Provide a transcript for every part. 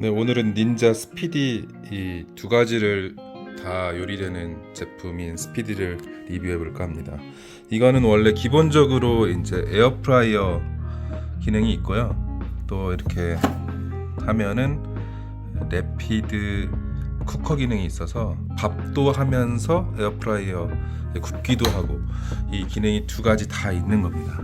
네, 오늘은 닌자 스피디 이 두 가지를 다 요리되는 제품인 스피디를 리뷰해 볼까 합니다. 이거는 원래 기본적으로 이제 에어프라이어 기능이 있고요. 또 이렇게 하면은 래피드 쿠커 기능이 있어서 밥도 하면서 에어프라이어 굽기도 하고 이 기능이 두 가지 다 있는 겁니다.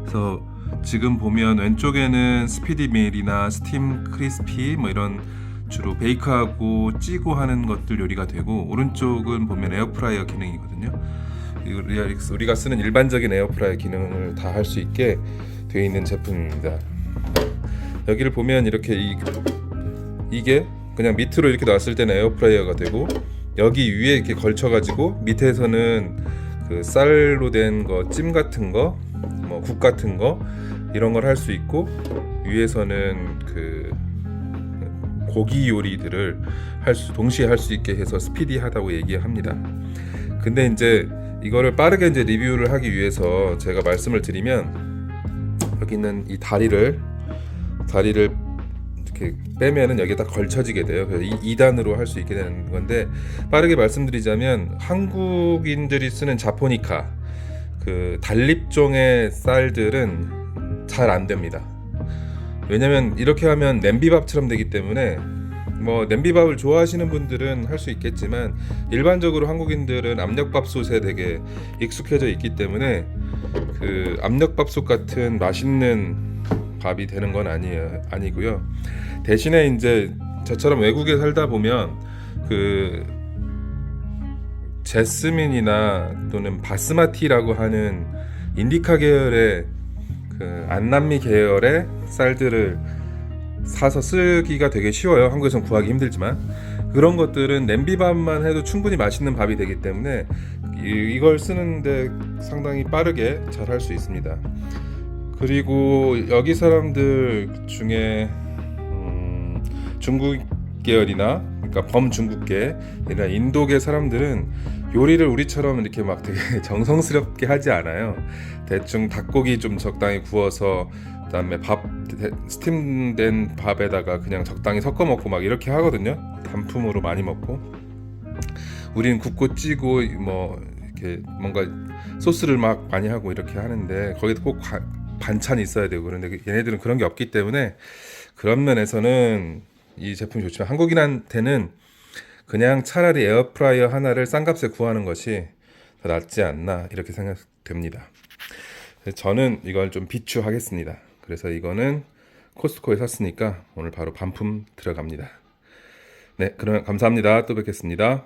그래서 지금 보면 왼쪽에는 스피디 밀이나 스팀 크리스피 뭐 이런 주로 베이크하고 찌고 하는 것들 요리가 되고 오른쪽은 보면 에어프라이어 기능이거든요. 이 우리가 쓰는 일반적인 에어프라이어 기능을 다 할 수 있게 되어 있는 제품입니다. 여기를 보면 이렇게 이, 이게 그냥 밑으로 이렇게 놨을 때는 에어프라이어가 되고 여기 위에 이렇게 걸쳐가지고 밑에서는 그 쌀로 된 거 찜 같은 거, 뭐국 같은 거 이런 걸 할 수 있고 위에서는 그 고기 요리들을 할 수 동시에 할 수 있게 해서 스피디하다고 얘기합니다. 근데 이제 이거를 빠르게 이제 리뷰를 하기 위해서 제가 말씀을 드리면 여기 있는 이 다리를 다리를 이렇게 빼면은 여기에 다 걸쳐지게 돼요. 그래서 이 2단으로 할 수 있게 되는 건데 빠르게 말씀드리자면 한국인들이 쓰는 자포니카 그 단립종의 쌀들은 잘 안 됩니다. 왜냐면 이렇게 하면 냄비밥처럼 되기 때문에 뭐 냄비밥을 좋아하시는 분들은 할 수 있겠지만 일반적으로 한국인들은 압력밥솥에 되게 익숙해져 있기 때문에 그 압력밥솥 같은 맛있는 밥이 되는 건 아니에요 아니고요 대신에 이제 저처럼 외국에 살다 보면 그 제스민이나 또는 바스마티라고 하는 인디카 계열의 그 안남미 계열의 쌀들을 사서 쓰기가 되게 쉬워요. 한국에선 구하기 힘들지만 그런 것들은 냄비밥만 해도 충분히 맛있는 밥이 되기 때문에 이, 이걸 쓰는데 상당히 빠르게 잘 할 수 있습니다. 그리고 여기 사람들 중에 음, 중국 계열이나 그러니까 범중국계 이나 인도계 사람들은 요리를 우리처럼 이렇게 막 되게 정성스럽게 하지 않아요. 대충 닭고기 좀 적당히 구워서 그다음에 밥 스팀된 밥에다가 그냥 적당히 섞어 먹고 막 이렇게 하거든요. 단품으로 많이 먹고. 우리는 굽고 찌고 뭐 이렇게 뭔가 소스를 막 많이 하고 이렇게 하는데 거기도 꼭 과- 반찬이 있어야 되고 그런데 얘네들은 그런 게 없기 때문에 그런 면에서는 이 제품이 좋지만 한국인한테는 그냥 차라리 에어프라이어 하나를 싼 값에 구하는 것이 더 낫지 않나 이렇게 생각됩니다. 저는 이걸 좀 비추하겠습니다. 그래서 이거는 코스트코에 샀으니까 오늘 바로 반품 들어갑니다. 네, 그러면 감사합니다. 또 뵙겠습니다.